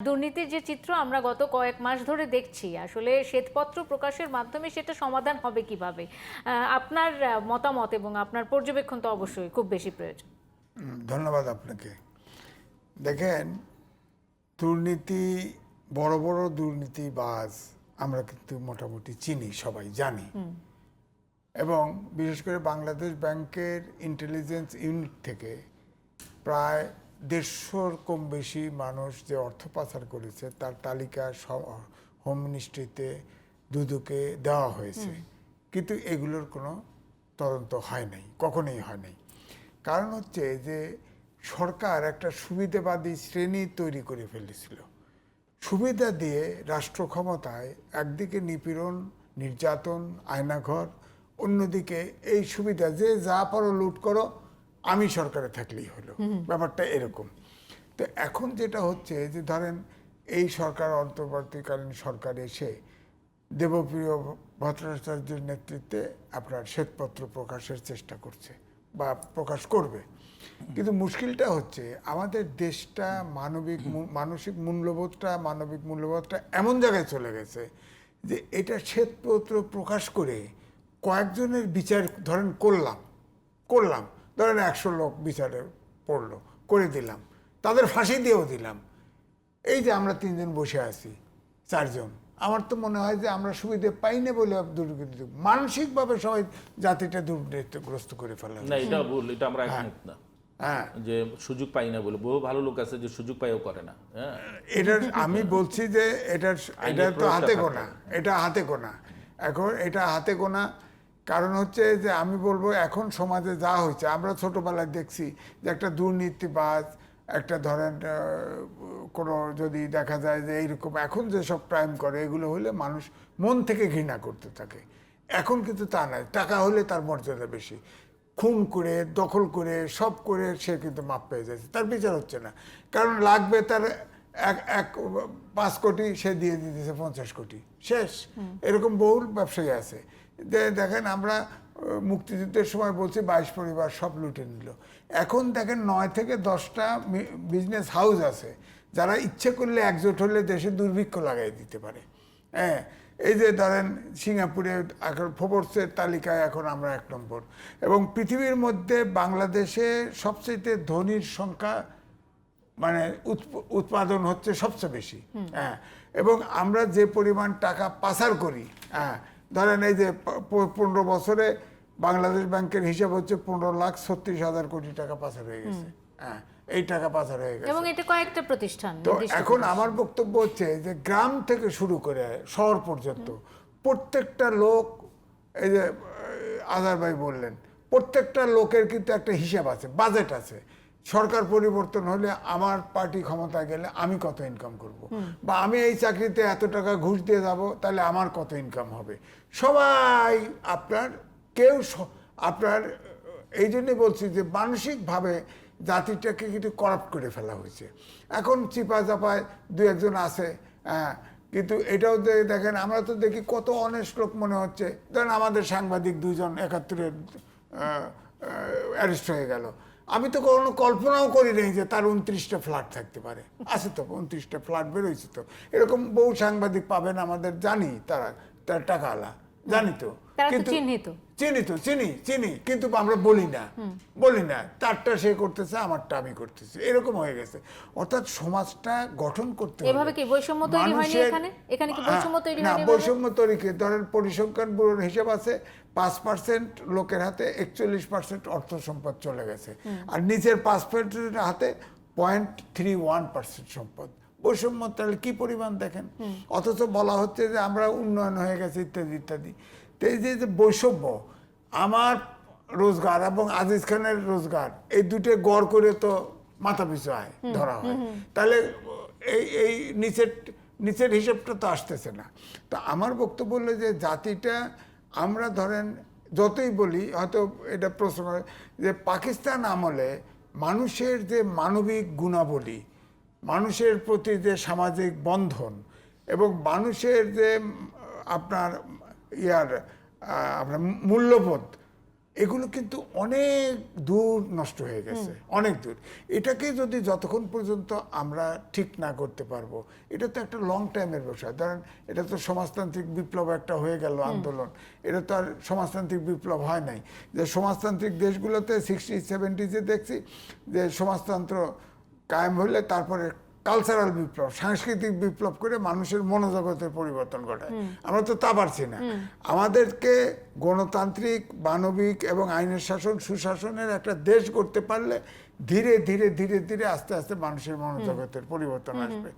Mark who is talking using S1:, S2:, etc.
S1: দুর্নীতির যে চিত্র আমরা গত কয়েক মাস ধরে দেখছি আসলে শ্বেতপত্র প্রকাশের মাধ্যমে সেটা সমাধান হবে কীভাবে? আপনার মতামত এবং আপনার পর্যবেক্ষণ তো অবশ্যই খুব বেশি প্রয়োজন।
S2: ধন্যবাদ আপনাকে। দেখেন দুর্নীতি বড় বড় দুর্নীতিবাজ আমরা কিন্তু মোটামুটি চিনি সবাই জানি। এবং বিশেষ করে বাংলাদেশ ব্যাংকের ইন্টেলিজেন্স ইউনিট থেকে প্রায় দেড়শোর কম বেশি মানুষ যে অর্থ পাচার করেছে তার তালিকা সব হোম মিনিস্ট্রিতে দুদুকে দেওয়া হয়েছে। কিন্তু এগুলোর কোনো তদন্ত হয় নাই কখনোই হয় নাই। কারণ হচ্ছে যে সরকার একটা সুবিধাবাদী শ্রেণি তৈরি করে ফেলেছিল। সুবিধা দিয়ে রাষ্ট্র ক্ষমতায় একদিকে নিপীড়ন নির্যাতন আয়নাঘর অন্যদিকে এই সুবিধা যে যা পারো লুট করো আমি সরকারে থাকলেই হলো। ব্যাপারটা এরকম। তো এখন যেটা হচ্ছে যে ধরেন এই সরকার অন্তর্বর্তীকালীন সরকার এসে দেবপ্রিয় ভট্টাচার্যের নেতৃত্বে আপনার শ্বেতপত্র প্রকাশের চেষ্টা করছে বা প্রকাশ করবে। কিন্তু মুশকিলটা হচ্ছে আমাদের দেশটা মানবিক মানসিক মূল্যবোধটা মানবিক মূল্যবোধটা এমন জায়গায় চলে গেছে যে এটা শ্বেতপত্র প্রকাশ করে কয়েকজনের বিচার ধরেন করলাম করলাম। ধরেন একশো লোক বিচারে পড়ল করে দিলাম। তাদের ফাঁসি দিয়েও দিলাম। এই যে আমরা তিনজন বসে আছি চারজন আমার তো মনে হয় যে আমরা সুবিধে পাই না বলে দুর্নীতি। মানসিকভাবে সবাই জাতিটা দুর্নীতিগ্রস্ত করে ফেলা
S3: না এটা ভুল এটা আমরা একমত না।
S2: হ্যাঁ।
S3: যে সুযোগ পাই না বলে বহু ভালো লোক আছে যে সুযোগ পাইও করে না হ্যাঁ।
S2: এটার আমি বলছি যে এটার এটা তো হাতে গোনা এটা হাতে গোনা। এখন এটা হাতে গোনা কারণ হচ্ছে যে আমি বলব এখন সমাজে যা হয়েছে আমরা ছোটবেলায় দেখছি যে একটা দুর্নীতিবাজ একটা ধরেন কোনো যদি দেখা যায় যে এইরকম এখন যেসব ক্রাইম করে এগুলো হলে মানুষ মন থেকে ঘৃণা করতে থাকে। এখন কিন্তু তা নয় টাকা হলে তার মর্যাদা বেশি। খুন করে দখল করে সব করে সে কিন্তু মাপ পেয়ে যাচ্ছে তার বিচার হচ্ছে না। কারণ লাগবে তার এক এক পাঁচ কোটি সে দিয়ে দিতেছে পঞ্চাশ কোটি। শেষ। এরকম বহুল ব্যবসায়ী আছে। দেখেন আমরা মুক্তিযুদ্ধের সময় বলছি বাইশ পরিবার সব লুটে নিল। এখন দেখেন নয় থেকে দশটা বিজনেস হাউস আছে যারা ইচ্ছে করলে একজোট হলে দেশে দুর্ভিক্ষ লাগাই দিতে পারে। হ্যাঁ এই যে ধরেন সিঙ্গাপুরে এখন ফোবর্সের তালিকায় এখন আমরা এক নম্বর। এবং পৃথিবীর মধ্যে বাংলাদেশে সবচেয়ে ধনীর সংখ্যা মানে উৎপ- উৎপাদন হচ্ছে সবচেয়ে বেশি। হ্যাঁ এবং আমরা যে পরিমাণ টাকা পাচার করি হ্যাঁ ধরেন এই যে পনেরো বছরে বাংলাদেশ ব্যাংকের হিসাব হচ্ছে পনেরো লাখ ছত্রিশ হাজার কোটি টাকা পাচার হয়ে গেছে। হ্যাঁ এই টাকা পাচার হয়ে গেছে।
S1: এবং এটা কয়েকটা প্রতিষ্ঠান
S2: তো এখন আমার বক্তব্য হচ্ছে যে গ্রাম থেকে শুরু করে শহর পর্যন্ত প্রত্যেকটা লোক এই যে আজার ভাই বললেন প্রত্যেকটা লোকের কিন্তু একটা হিসাব আছে বাজেট আছে। সরকার পরিবর্তন হলে আমার পার্টি ক্ষমতায় গেলে আমি কত ইনকাম করব? বা আমি এই চাকরিতে এত টাকা ঘুষ দিয়ে যাব তাহলে আমার কত ইনকাম হবে? সবাই আপনার কেউ আপনার এই জন্যই বলছি যে মানসিকভাবে জাতিটাকে কিন্তু করাপ্ট করে ফেলা হয়েছে। এখন চিপা চাপায় দু একজন আছে হ্যাঁ, কিন্তু এটাও যে দেখেন আমরা তো দেখি কত অনেস্ট লোক মনে হচ্ছে। ধরেন আমাদের সাংবাদিক দুজন একাত্তরের অ্যারেস্ট হয়ে গেল। আমি তো কোনো কল্পনাও করি নাই যে তার উনত্রিশটা ফ্ল্যাট থাকতে পারে। আছে তো উনত্রিশটা ফ্ল্যাট বেরোইছে তো। এরকম বহু সাংবাদিক পাবেন আমাদের জানি তারা তার টাকাওয়ালা জানি তো।
S1: তারা তো চিহ্নিত।
S2: চিনি তো চিনি চিনি কিন্তু আমরা বলি না। বলি না তারটা সে করতেছে আমারটা আমি করতেছি। এরকম হয়ে গেছে। অর্থাৎ সমাজটা গঠন করতে
S1: এভাবে কি বৈষম্য তৈরি হয়নি এখানে? এখানে কি বৈষম্য তৈরি
S2: না
S1: হয়নি?
S2: বৈষম্য তৈরি কি? ধরেন পরিসংখ্যান ব্যুরোর হিসাব আছে পাঁচ পার্সেন্ট লোকের হাতে একচল্লিশ পার্সেন্ট অর্থ সম্পদ চলে গেছে। আর নিচের পাঁচ পার্সেন্টের হাতে পয়েন্ট থ্রি ওয়ান পার্সেন্ট সম্পদ। বৈষম্য তাহলে কি পরিমাণ দেখেন? অথচ বলা হচ্ছে যে আমরা উন্নয়ন হয়ে গেছে ইত্যাদি ইত্যাদি। তো এই যে বৈষম্য আমার রোজগার এবং আজিজ খানের রোজগার এই দুটো গড় করে তো মাথা পিছু আয় ধরা হয়। তাহলে এই এই নিচের নিচের হিসেবটা তো আসতেছে না। তো আমার বক্তব্য হলো যে জাতিটা আমরা ধরেন যতই বলি হয়তো এটা প্রশ্ন হয় যে পাকিস্তান আমলে মানুষের যে মানবিক গুণাবলী মানুষের প্রতি যে সামাজিক বন্ধন এবং মানুষের যে আপনার ইয়ার আপনার মূল্যবোধ এগুলো কিন্তু অনেক দূর নষ্ট হয়ে গেছে অনেক দূর। এটাকে যদি যতক্ষণ পর্যন্ত আমরা ঠিক না করতে পারব এটা তো একটা লং টাইমের বিষয়। ধরেন এটা তো সমাজতান্ত্রিক বিপ্লব একটা হয়ে গেল আন্দোলন। এটা তো আর সমাজতান্ত্রিক বিপ্লব হয় নাই। যে সমাজতান্ত্রিক দেশগুলোতে সিক্সটি সেভেন্টিজে দেখছি যে সমাজতন্ত্র কায়েম হলে তারপরে কালচারাল বিপ্লব সাংস্কৃতিক বিপ্লব করে মানুষের মনোজগতের পরিবর্তন ঘটায়। আমরা তো তা পারছি না। আমাদেরকে গণতান্ত্রিক মানবিক এবং আইনের শাসন সুশাসনের একটা দেশ করতে পারলে ধীরে ধীরে ধীরে ধীরে আস্তে আস্তে মানুষের মনোজগতের পরিবর্তন আসবে।